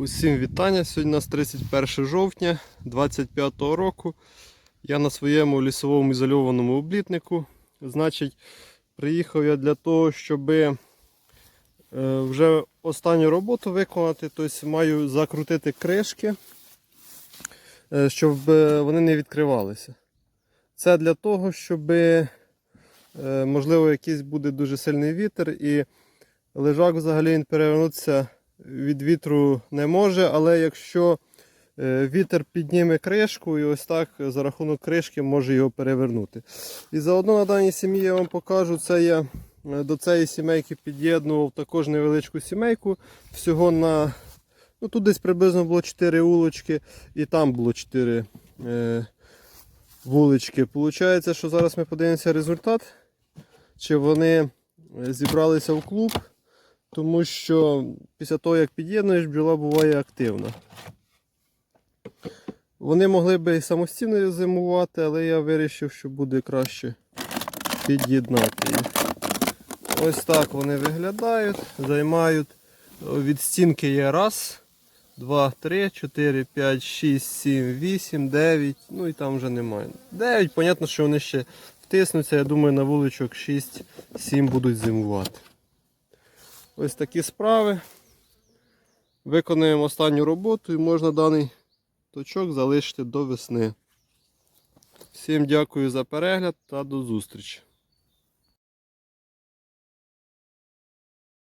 Усім вітання. Сьогодні у нас 31 жовтня 25 року. Я на своєму лісовому ізольованому облітнику. Значить, приїхав я для того, щоб е, вже останню роботу виконати. Тобто маю закрутити кришки, е, щоб е, вони не відкривалися. Це для того, щоб, можливо, якийсь буде дуже сильний вітер і лежак взагалі він перевернутися від вітру не може, але якщо е, вітер підніме кришку і ось так за рахунок кришки може його перевернути. І заодно на даній сім'ї я вам покажу, це я е, до цієї сімейки під'єднував також невеличку сімейку. Всього на ну тут десь приблизно було 4 улочки і там було 4 е, вулички. Получається, що зараз ми подивимося результат, чи вони е, зібралися в клуб. Тому що після того, як під'єднуєш, бджола буває активна. Вони могли би і самостійно зимувати, але я вирішив, що буде краще під'єднати їх. Ось так вони виглядають, займають від стінки є раз, два, три, чотири, п'ять, шість, сім, вісім, дев'ять, ну і там вже немає. Дев'ять, понятно, що вони ще втиснуться, я думаю, на вуличок 6-7 будуть зимувати. Ось такі справи. Виконуємо останню роботу і можна даний точок залишити до весни. Всім дякую за перегляд та до зустрічі.